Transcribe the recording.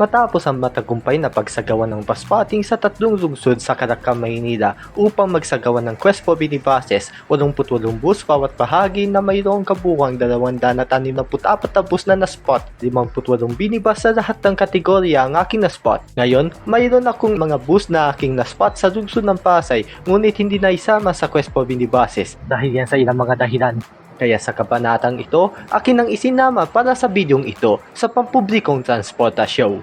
Matapos ang matagumpay na pagsagawa ng bus spotting sa tatlong lungsod sa Caracal, Maynila upang magsagawa ng Quest for Minibuses, 88 bus bawat bahagi na mayroong kabuwang 264 na bus na na-spot, 58 minibus sa lahat ng kategorya ang aking na-spot. Ngayon, mayroon akong mga bus na aking na-spot sa lungsod ng Pasay ngunit hindi na isama sa Quest for Minibuses dahil yan sa ilang mga dahilan. Kaya sa kabanatang ito, akin ang isinama para sa bidyong ito sa pampublikong transportasyon.